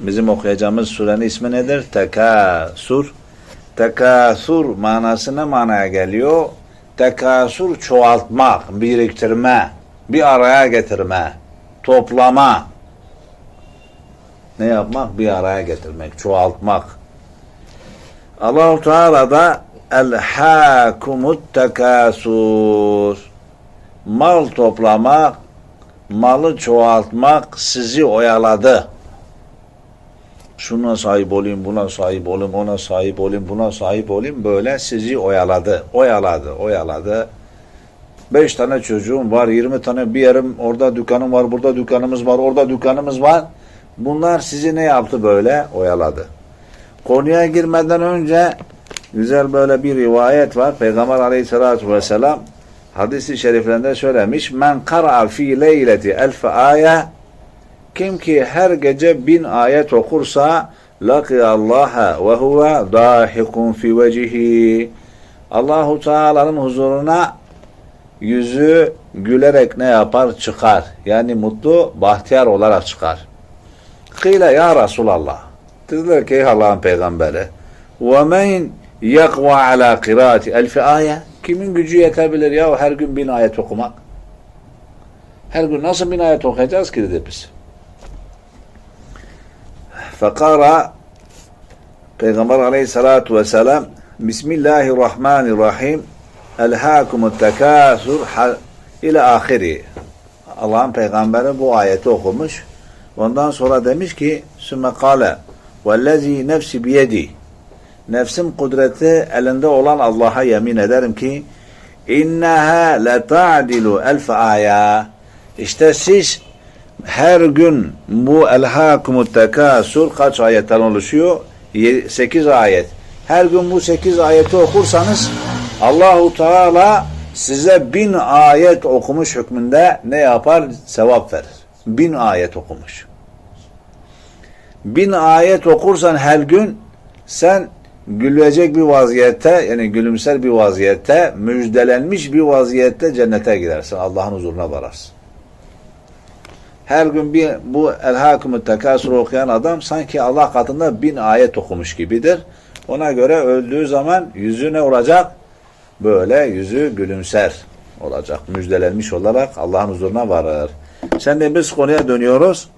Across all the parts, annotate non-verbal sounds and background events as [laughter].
bizim okuyacağımız surenin ismi nedir? Tekasur. Tekasur manası ne manaya geliyor? Tekasur çoğaltmak, biriktirme, bir araya getirme, toplama. Ne yapmak? Bir araya getirmek, çoğaltmak. Allahu Teala da el-hakumut tekasur. Mal toplamak, malı çoğaltmak sizi oyaladı. Şuna sahip olayım, buna sahip olayım, ona sahip olayım, buna sahip olayım. Böyle sizi oyaladı, oyaladı, oyaladı. Beş tane çocuğum var, yirmi tane bir yerim, orada dükkanım var, burada dükkanımız var, orada dükkanımız var. Bunlar sizi ne yaptı böyle? Oyaladı. Konuya girmeden önce güzel böyle bir rivayet var. Peygamber aleyhissalatü vesselam hadisi şeriflerinde söylemiş. Men kara'a fi leyleti elfe aya kim ki her gece bin ayet okursa Allah'a ve huve dahikun fi vecihi Allahu Teala'nın huzuruna yüzü gülerek ne yapar? Çıkar. Yani mutlu, bahtiyar olarak çıkar. Kıyle ya Resulallah. Dediler ki ey Allah'ın peygamberi ve men yakva ala kıraati elfi aya kimin gücü yetebilir ya her gün bin ayet okumak? Her gün nasıl bin ayet okuyacağız ki dedi biz. Fekara Peygamber aleyhissalatu vesselam Bismillahirrahmanirrahim Elhâkumut tekâsur ila ahiri. Allah'ın peygamberi bu ayeti okumuş. Ondan sonra demiş ki sümme kâle vellezî nefsi biyedi nefsim kudreti elinde olan Allah'a yemin ederim ki inneha la ta'dilu elf aya işte siz her gün bu elhâkumut tekâsur kaç ayetten oluşuyor? 8 ayet. Her gün bu 8 ayeti okursanız Allahu Teala size bin ayet okumuş hükmünde ne yapar? Sevap verir. Bin ayet okumuş. Bin ayet okursan her gün sen gülecek bir vaziyette yani gülümser bir vaziyette müjdelenmiş bir vaziyette cennete gidersin. Allah'ın huzuruna vararsın. Her gün bir bu elhâkumü tekasur okuyan adam sanki Allah katında bin ayet okumuş gibidir. Ona göre öldüğü zaman yüzü ne olacak? Böyle yüzü gülümser olacak. Müjdelenmiş olarak Allah'ın huzuruna varır. Şimdi biz konuya dönüyoruz.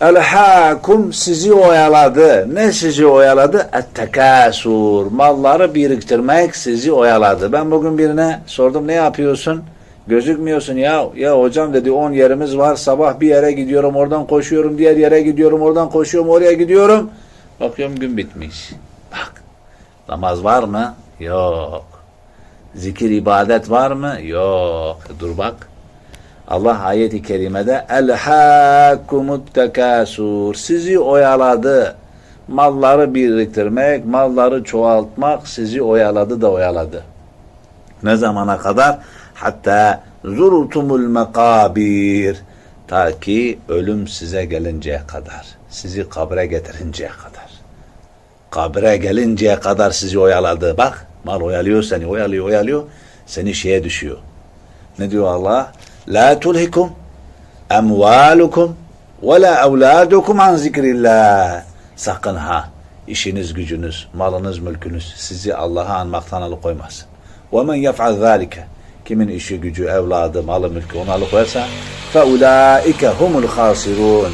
El-hakum sizi oyaladı. Ne sizi oyaladı? Et-tekasur. Malları biriktirmek sizi oyaladı. Ben bugün birine sordum ne yapıyorsun? Gözükmüyorsun ya. Ya hocam dedi 10 yerimiz var. Sabah bir yere gidiyorum oradan koşuyorum. Diğer yere gidiyorum oradan koşuyorum oraya gidiyorum. Bakıyorum gün bitmiş. Bak. Namaz var mı? Yok. Zikir ibadet var mı? Yok. Dur bak. Allah ayeti kerimede elhâkumut tekâsur sizi oyaladı. Malları biriktirmek, malları çoğaltmak sizi oyaladı da oyaladı. Ne zamana kadar? Hatta zurtumul mekabir ta ki ölüm size gelinceye kadar. Sizi kabre getirinceye kadar. Kabre gelinceye kadar sizi oyaladı. Bak mal oyalıyor seni, oyalıyor, oyalıyor. Seni şeye düşüyor. Ne diyor Allah? La tulhikum emvalukum ve la evladukum an zikrillah. Sakın ha işiniz gücünüz, malınız, mülkünüz sizi Allah'a anmaktan alıkoymasın. Ve men yef'al zâlike kimin işi gücü, evladı, malı, mülkü onu alıkoyarsa ulaike humul hasirun.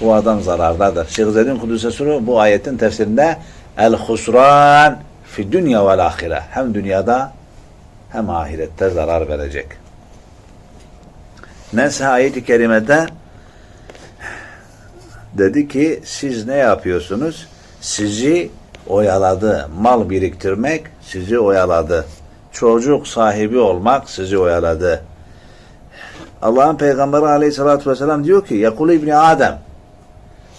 Bu adam zarardadır. Şeyh Zeydin Kudüs'e Suru bu ayetin tefsirinde el husran fi dünya vel ahire. Hem dünyada hem ahirette zarar verecek. Neyse ayet-i kerimede dedi ki siz ne yapıyorsunuz? Sizi oyaladı. Mal biriktirmek sizi oyaladı. Çocuk sahibi olmak sizi oyaladı. Allah'ın peygamberi aleyhissalatü vesselam diyor ki Yakulu İbni Adem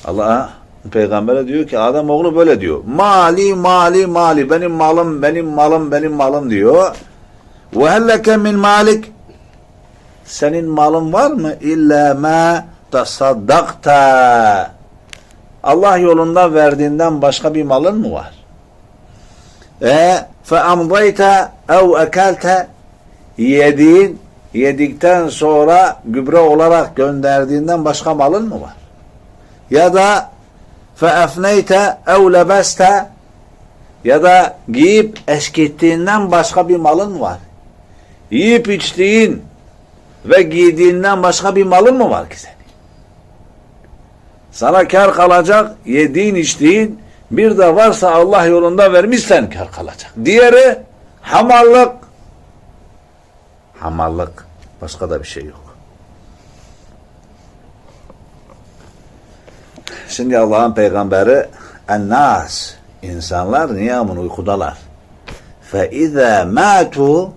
Allah peygambere diyor ki Adem oğlu böyle diyor. Mali mali mali benim malım benim malım benim malım diyor. Ve helleke min malik senin malın var mı? İlla ma tasaddakta. Allah yolunda verdiğinden başka bir malın mı var? Amdayta ev ekelte yediğin yedikten sonra gübre olarak gönderdiğinden başka malın mı var? ya da feefneyte ev lebeste ya da giyip eskittiğinden başka bir malın mı var? Yiyip içtiğin ve giydiğinden başka bir malın mı var ki senin? Sana kar kalacak yediğin içtiğin bir de varsa Allah yolunda vermişsen kar kalacak. Diğeri hamallık. Hamallık. Başka da bir şey yok. Şimdi Allah'ın peygamberi ennas insanlar niyamun uykudalar. Fe izâ mâtu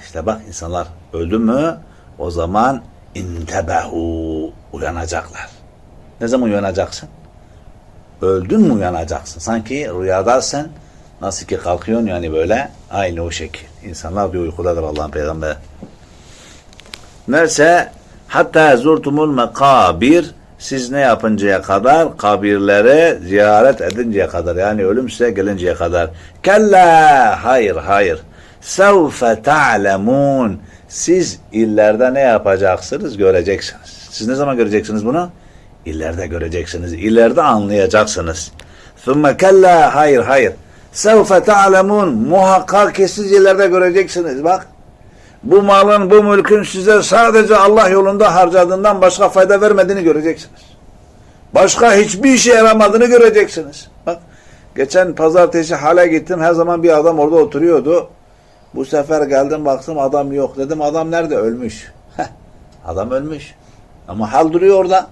işte bak insanlar öldü mü o zaman intebehu uyanacaklar. Ne zaman uyanacaksın? Öldün mü uyanacaksın? Sanki rüyadasın. Nasıl ki kalkıyorsun yani böyle aynı o şekil. İnsanlar bir uykudadır Allah'ın peygamberi. Neyse hatta zurtumul mekabir siz ne yapıncaya kadar kabirlere ziyaret edinceye kadar yani ölüm size gelinceye kadar. Kella hayır hayır. Sevfe ta'lemun siz illerde ne yapacaksınız göreceksiniz. Siz ne zaman göreceksiniz bunu? İleride göreceksiniz. İleride anlayacaksınız. Thumme kella hayır hayır. Sevfe ta'lemun muhakkak ki siz ileride göreceksiniz. Bak bu malın, bu mülkün size sadece Allah yolunda harcadığından başka fayda vermediğini göreceksiniz. Başka hiçbir işe yaramadığını göreceksiniz. Bak, geçen pazartesi hale gittim. Her zaman bir adam orada oturuyordu. Bu sefer geldim baktım adam yok. Dedim adam nerede? Ölmüş. Adam ölmüş. Ama hal duruyor orada.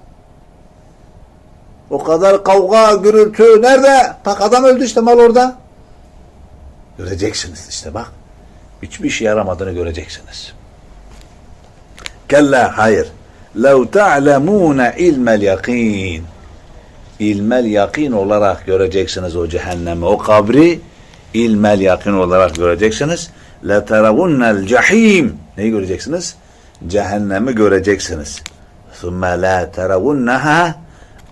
O kadar kavga, gürültü nerede? Bak adam öldü işte mal orada. Göreceksiniz işte bak. Hiçbir işe yaramadığını göreceksiniz. Kella hayır. لَوْ تَعْلَمُونَ ilmel yakin. İlmel yakin olarak göreceksiniz o cehennemi, o kabri ilmel yakin olarak göreceksiniz. لَتَرَوُنَّ الْجَحِيمِ Neyi göreceksiniz? Cehennemi göreceksiniz. ثُمَّ لَا تَرَوُنَّهَا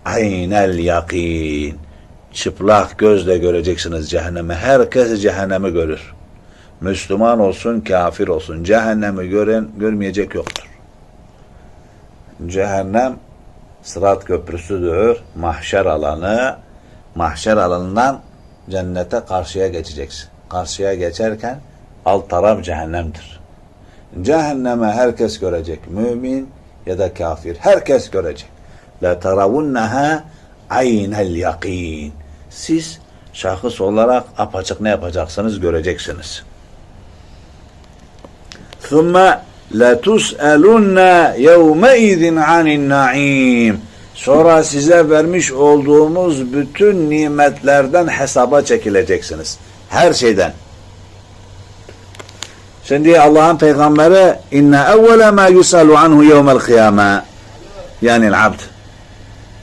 aynel yakin. Çıplak gözle göreceksiniz cehennemi. Herkes cehennemi görür. Müslüman olsun, kafir olsun. Cehennemi gören, görmeyecek yoktur. Cehennem sırat köprüsüdür. Mahşer alanı. Mahşer alanından cennete karşıya geçeceksin. Karşıya geçerken alt taraf cehennemdir. Cehenneme herkes görecek. Mümin ya da kafir. Herkes görecek la taravunnaha aynel yakin. Siz şahıs olarak apaçık ne yapacaksınız göreceksiniz. Thumma la tus'alunna yevme izin anin naim. Sonra size vermiş olduğumuz bütün nimetlerden hesaba çekileceksiniz. Her şeyden. Şimdi Allah'ın peygamberi inne evvela ma yusalu anhu yevmel kıyama yani abd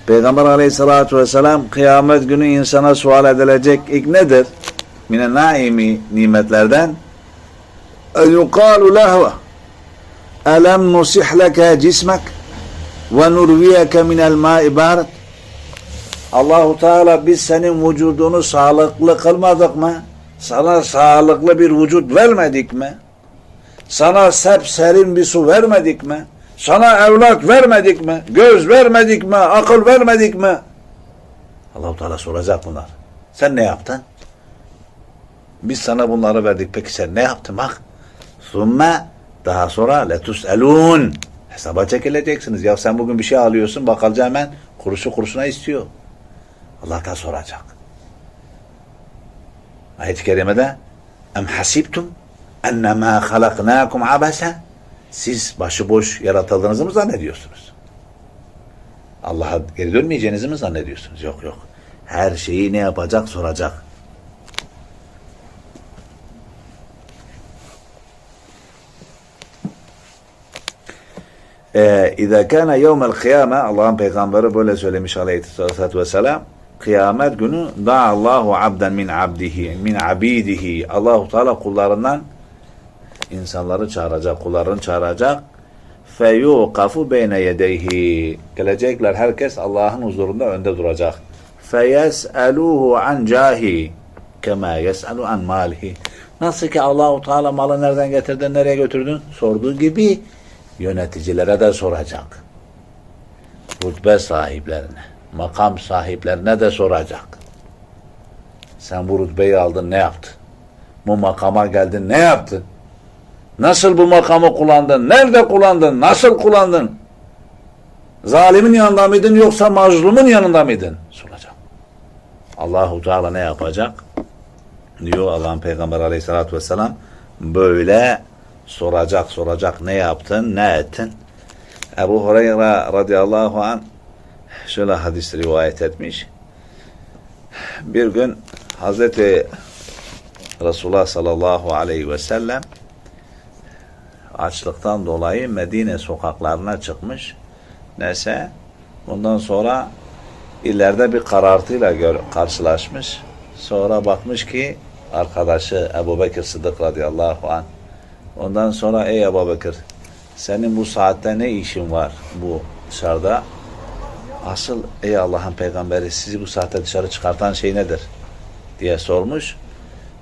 Peygamber aleyhissalatu vesselam kıyamet günü insana sual edilecek ilk nedir? Mine naimi nimetlerden en yukalu lehu elem nusih leke cismek ve nurviyeke minel ma'i barid Allahu Teala biz senin vücudunu sağlıklı kılmadık mı? Sana sağlıklı bir vücut vermedik mi? Sana sepserin bir su vermedik mi? Sana evlat vermedik mi? Göz vermedik mi? Akıl vermedik mi? Allahu Teala soracak bunlar. Sen ne yaptın? Biz sana bunları verdik. Peki sen ne yaptın? Bak. Sümme daha sonra letus'elun. Hesaba çekileceksiniz. Ya sen bugün bir şey alıyorsun. Bakkalcı hemen kuruşu kuruşuna istiyor. Allah da soracak. Ayet-i kerimede em hasibtum ennemâ halaknâkum abese siz başıboş yaratıldığınızı mı zannediyorsunuz? Allah'a geri dönmeyeceğinizi mi zannediyorsunuz? Yok yok. Her şeyi ne yapacak soracak. Ee, İzâ kâne yevmel kıyâme Allah'ın peygamberi böyle söylemiş aleyhissalatü vesselam kıyamet günü da'allahu abden min abdihi min abidihi Allahu Teala kullarından insanları çağıracak, kullarını çağıracak. Feyuqafu beyne yedeyhi. Gelecekler herkes Allah'ın huzurunda önde duracak. Feyes'eluhu an cahi kema yes'elu an malihi. Nasıl ki Allahu Teala malı nereden getirdin, nereye götürdün? Sorduğu gibi yöneticilere de soracak. Rütbe sahiplerine. makam sahiplerine de soracak. Sen bu rütbeyi aldın ne yaptın? Bu makama geldin ne yaptın? Nasıl bu makamı kullandın? Nerede kullandın? Nasıl kullandın? Zalimin yanında mıydın yoksa mazlumun yanında mıydın? Soracak. Allahu Teala ne yapacak? Diyor Allah'ın Peygamber Aleyhisselatü Vesselam böyle soracak soracak ne yaptın ne ettin? Ebu Hureyre radıyallahu an şöyle hadis rivayet etmiş. Bir gün Hazreti Resulullah sallallahu aleyhi ve sellem açlıktan dolayı Medine sokaklarına çıkmış. Neyse bundan sonra ileride bir karartıyla karşılaşmış. Sonra bakmış ki arkadaşı Ebu Bekir Sıddık radıyallahu anh. Ondan sonra ey Ebu Bekir senin bu saatte ne işin var bu dışarıda? Asıl ey Allah'ın peygamberi sizi bu saatte dışarı çıkartan şey nedir? diye sormuş.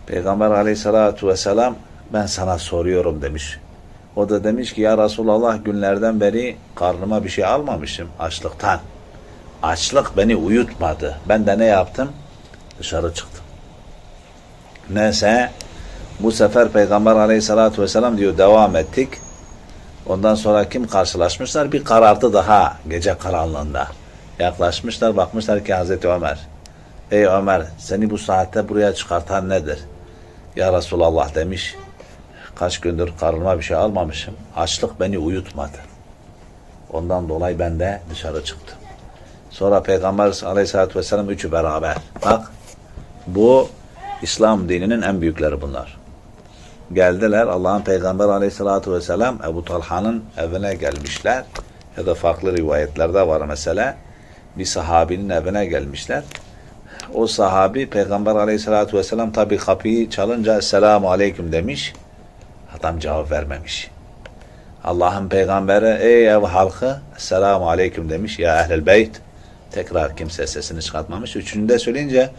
Peygamber aleyhissalatu vesselam ben sana soruyorum demiş. O da demiş ki ya Resulallah günlerden beri karnıma bir şey almamışım açlıktan. Açlık beni uyutmadı. Ben de ne yaptım? Dışarı çıktım. Neyse bu sefer Peygamber aleyhissalatu vesselam diyor devam ettik. Ondan sonra kim karşılaşmışlar? Bir karartı daha gece karanlığında. Yaklaşmışlar bakmışlar ki Hazreti Ömer. Ey Ömer seni bu saatte buraya çıkartan nedir? Ya Resulallah demiş. Kaç gündür karnıma bir şey almamışım. Açlık beni uyutmadı. Ondan dolayı ben de dışarı çıktım. Sonra Peygamber aleyhissalatü vesselam üçü beraber. Bak bu İslam dininin en büyükleri bunlar. Geldiler Allah'ın Peygamber aleyhissalatü vesselam Ebu Talha'nın evine gelmişler. Ya da farklı rivayetlerde var mesela. Bir sahabinin evine gelmişler. O sahabi Peygamber aleyhissalatü vesselam tabi kapıyı çalınca selamu aleyküm demiş. Adam cevap vermemiş. Allah'ın peygamberi ey ev halkı selamu aleyküm demiş ya ehlel beyt. Tekrar kimse sesini çıkartmamış. Üçüncüde söyleyince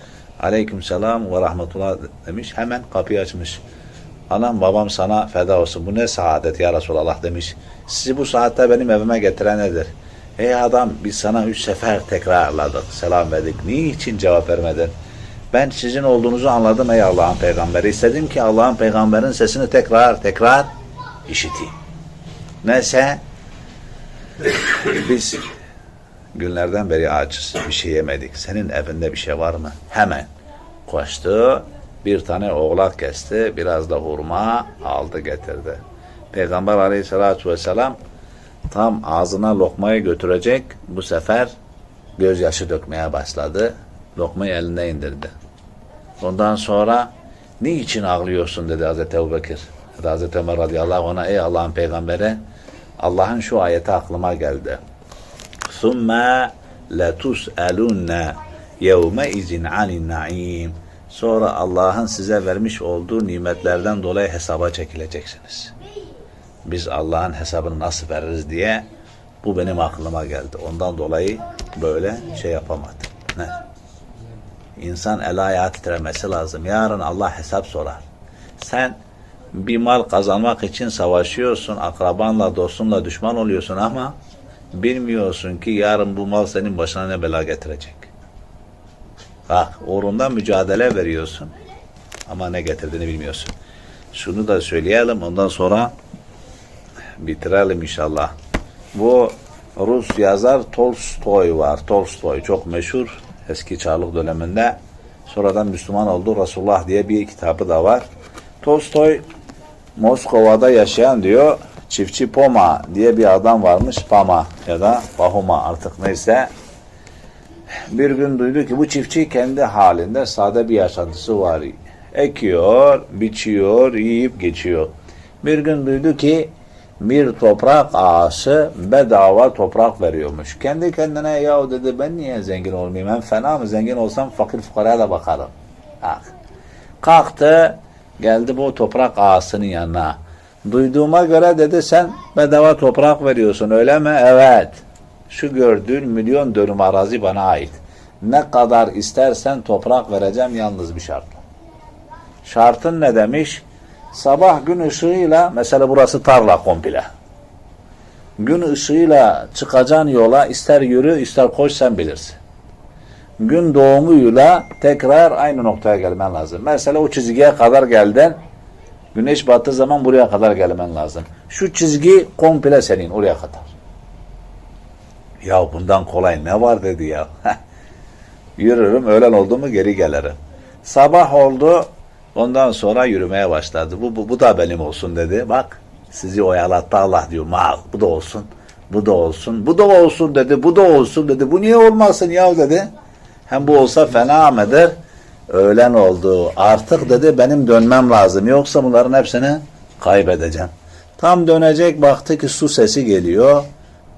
aleyküm selam ve rahmetullah demiş. Hemen kapıyı açmış. Anam babam sana feda olsun. Bu ne saadet ya Resulallah demiş. Sizi bu saatte benim evime getiren nedir? Ey adam biz sana üç sefer tekrarladık. Selam verdik. Niçin cevap vermedin? Ben sizin olduğunuzu anladım ey Allah'ın peygamberi. İstedim ki Allah'ın peygamberin sesini tekrar tekrar işiteyim. Neyse biz günlerden beri açız. Bir şey yemedik. Senin evinde bir şey var mı? Hemen koştu. Bir tane oğlak kesti. Biraz da hurma aldı getirdi. Peygamber aleyhissalatü vesselam tam ağzına lokmayı götürecek. Bu sefer gözyaşı dökmeye başladı. Lokmayı elinde indirdi. Ondan sonra niçin ağlıyorsun dedi Hazreti Ebu Bekir. Hazreti Ömer radıyallahu anh'a ey Allah'ın peygamberi Allah'ın şu ayeti aklıma geldi. ثُمَّ لَتُسْأَلُنَّ يَوْمَ اِذٍ عَنِ النَّعِيمِ Sonra Allah'ın size vermiş olduğu nimetlerden dolayı hesaba çekileceksiniz. Biz Allah'ın hesabını nasıl veririz diye bu benim aklıma geldi. Ondan dolayı böyle şey yapamadım. Ne? İnsan el ayağı titremesi lazım. Yarın Allah hesap sorar. Sen bir mal kazanmak için savaşıyorsun. Akrabanla, dostunla düşman oluyorsun ama bilmiyorsun ki yarın bu mal senin başına ne bela getirecek. Bak uğrunda mücadele veriyorsun. Ama ne getirdiğini bilmiyorsun. Şunu da söyleyelim ondan sonra bitirelim inşallah. Bu Rus yazar Tolstoy var. Tolstoy çok meşhur eski Çarlık döneminde. Sonradan Müslüman oldu. Resulullah diye bir kitabı da var. Tolstoy Moskova'da yaşayan diyor çiftçi Poma diye bir adam varmış. Pama ya da Pahuma artık neyse. Bir gün duydu ki bu çiftçi kendi halinde sade bir yaşantısı var. Ekiyor, biçiyor, yiyip geçiyor. Bir gün duydu ki bir toprak ağası bedava toprak veriyormuş. Kendi kendine ya dedi ben niye zengin olmayayım? Hem fena mı zengin olsam fakir fukaraya da bakarım. Bak. Kalktı geldi bu toprak ağasının yanına. Duyduğuma göre dedi sen bedava toprak veriyorsun öyle mi? Evet. Şu gördüğün milyon dönüm arazi bana ait. Ne kadar istersen toprak vereceğim yalnız bir şartla. Şartın ne demiş? Sabah gün ışığıyla mesela burası tarla komple. Gün ışığıyla çıkacaksın yola ister yürü ister koş sen bilirsin. gün doğumuyla tekrar aynı noktaya gelmen lazım. Mesela o çizgiye kadar geldin. Güneş battığı zaman buraya kadar gelmen lazım. Şu çizgi komple senin oraya kadar. Ya bundan kolay ne var dedi ya. [laughs] Yürürüm öğlen oldu mu geri gelirim. Sabah oldu ondan sonra yürümeye başladı. Bu, bu, bu da benim olsun dedi. Bak sizi oyalattı Allah diyor. Mal bu da olsun. Bu da olsun. Bu da olsun dedi. Bu da olsun dedi. Bu niye olmasın ya dedi. Hem bu olsa fena mıdır? Öğlen oldu. Artık dedi benim dönmem lazım. Yoksa bunların hepsini kaybedeceğim. Tam dönecek baktı ki su sesi geliyor.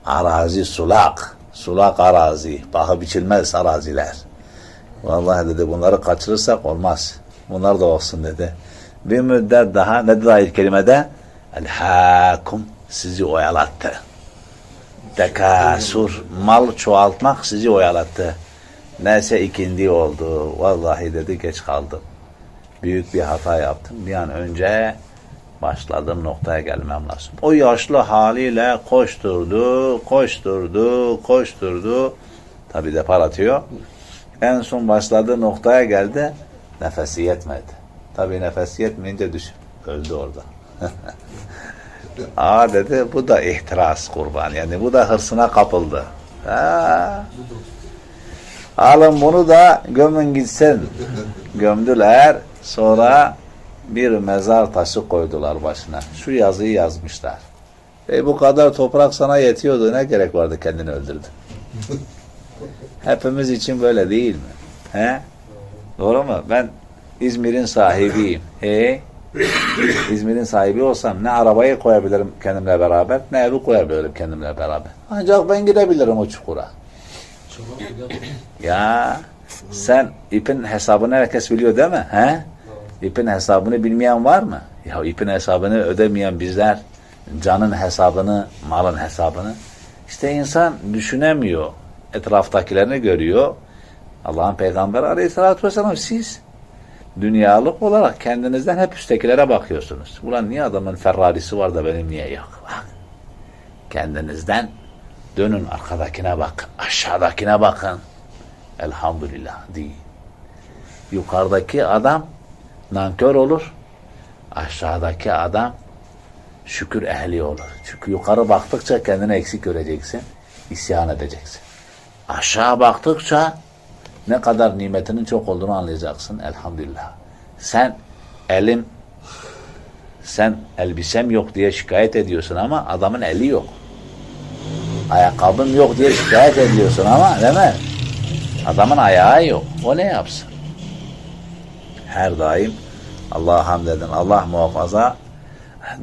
Arazi sulak. Sulak arazi. Paha biçilmez araziler. Vallahi dedi bunları kaçırırsak olmaz. Bunlar da olsun dedi. Bir müddet daha ne dedi ayet kelimede? El hakum sizi oyalattı. Tekasur mal çoğaltmak sizi oyalattı. Neyse ikindi oldu. Vallahi dedi geç kaldım. Büyük bir hata yaptım. Bir an önce başladığım noktaya gelmem lazım. O yaşlı haliyle koşturdu, koşturdu, koşturdu. Tabi depar atıyor. En son başladığı noktaya geldi. Nefesi yetmedi. Tabi nefesi yetmeyince düşün. Öldü orada. [laughs] Aa dedi bu da ihtiras kurban. Yani bu da hırsına kapıldı. Ha. Alın bunu da gömün gitsin. Gömdüler. Sonra bir mezar taşı koydular başına. Şu yazıyı yazmışlar. E bu kadar toprak sana yetiyordu. Ne gerek vardı kendini öldürdün? [laughs] Hepimiz için böyle değil mi? He? Doğru mu? Ben İzmir'in sahibiyim. E İzmir'in sahibi olsam ne arabayı koyabilirim kendimle beraber ne evi koyabilirim kendimle beraber. Ancak ben gidebilirim o çukura. Ya sen ipin hesabını herkes biliyor değil mi? He? İpin hesabını bilmeyen var mı? Ya ipin hesabını ödemeyen bizler canın hesabını, malın hesabını işte insan düşünemiyor. Etraftakilerini görüyor. Allah'ın peygamberi aleyhissalatü vesselam siz dünyalık olarak kendinizden hep üsttekilere bakıyorsunuz. Ulan niye adamın Ferrari'si var da benim niye yok? Bak. Kendinizden dönün arkadakine bakın. Aşağıdakine bakın. Elhamdülillah değil. Yukarıdaki adam nankör olur. Aşağıdaki adam şükür ehli olur. Çünkü yukarı baktıkça kendini eksik göreceksin. isyan edeceksin. Aşağı baktıkça ne kadar nimetinin çok olduğunu anlayacaksın. Elhamdülillah. Sen elim sen elbisem yok diye şikayet ediyorsun ama adamın eli yok. Ayakkabım yok diye şikayet ediyorsun ama değil mi? Adamın ayağı yok. O ne yapsın? Her daim Allah'a hamd edin. Allah muhafaza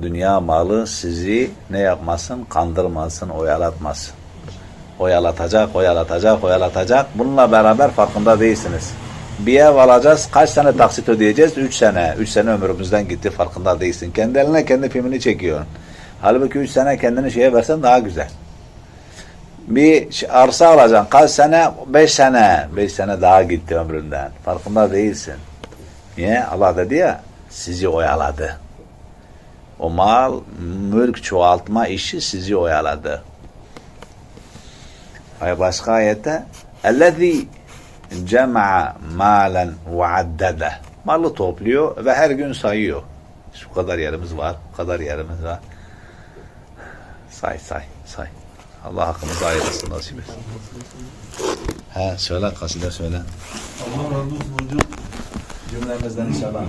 dünya malı sizi ne yapmasın? Kandırmasın, oyalatmasın. Oyalatacak, oyalatacak, oyalatacak. Bununla beraber farkında değilsiniz. Bir ev alacağız. Kaç tane taksit ödeyeceğiz? Üç sene. Üç sene ömrümüzden gitti. Farkında değilsin. Kendi eline kendi filmini çekiyorsun. Halbuki üç sene kendini şeye versen daha güzel. Bir arsa alacaksın. Kaç sene? Beş sene. Beş sene daha gitti ömründen. Farkında değilsin. Niye? Allah dedi ya sizi oyaladı. O mal, mülk çoğaltma işi sizi oyaladı. Ay başka ayette اَلَّذ۪ي جَمَعَ مَالًا وَعَدَّدَ Malı topluyor ve her gün sayıyor. Şu kadar yerimiz var, bu kadar yerimiz var. Say say say. Allah hakkımızı ayırasın nasip etsin. He söyle kaside söyle. Allah razı olsun hocam. Cümlemizden inşallah.